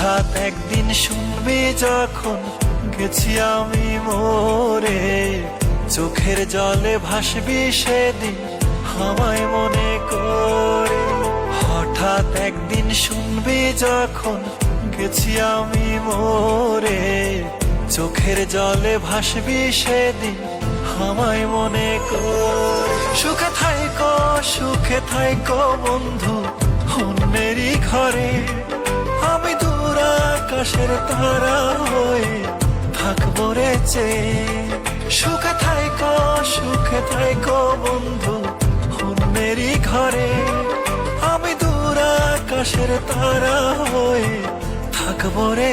হঠাৎ একদিন শুনবি যখন, গেছি আমি মোরে। চোখের জলে ভাসবি সেদিন, আমায় মনে করে। হঠাৎ একদিন শুনবি যখন, গেছি আমি মোরে। চোখের জলে ভাসবি সেদিন, আমায় মনে কর। সুখে থাইকো সুখে থাইকো বন্ধু, অন্যেরই ঘরে। আমি দূর আকাশের তারা হয়ে থাকব রে চেয়ে সুখে থাইকো সুখে থাইকো বন্ধু, অন্যেরই ঘরে। আমি দূর আকাশের তারা হয়ে থাকব রে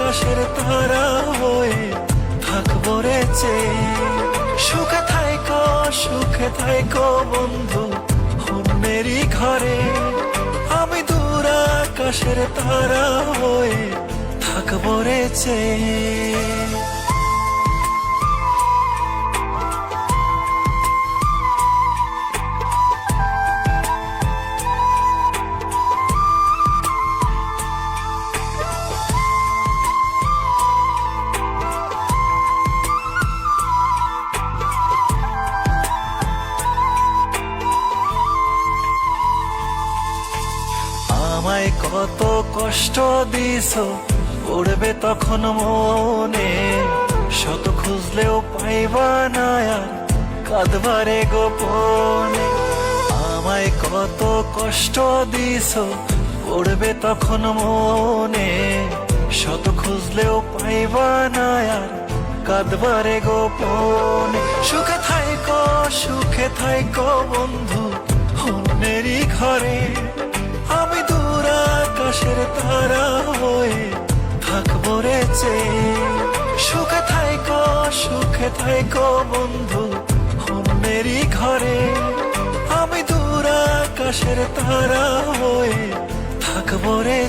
আকাশের তারা হয়ে থাকব রে সুখে থাইকো সুখে থাইকো বন্ধু, অন্যেরই ঘরে। আমি দূর আকাশের তারা হয়ে থাকব রে আমায় কত কষ্ট দিস পড়বে তখন মনে। শত খুঁজলেও পাইবা না কাঁদবারে গোপনে। আমায় কত কষ্ট দিস পড়বে তখন মনে। শত খুঁজলেও পাইবা না কাঁদবারে গোপনে। সুখে থাইকো সুখে থাইকো বন্ধু, অন্যেরই ঘরে। আমি দূর আকাশের তারা হয়ে থাকব রে সুখে থাইকো সুখে থাইকো বন্ধু অন্যেরই ঘরে। আমি দূর আকাশের তারা হয়ে থাকব রে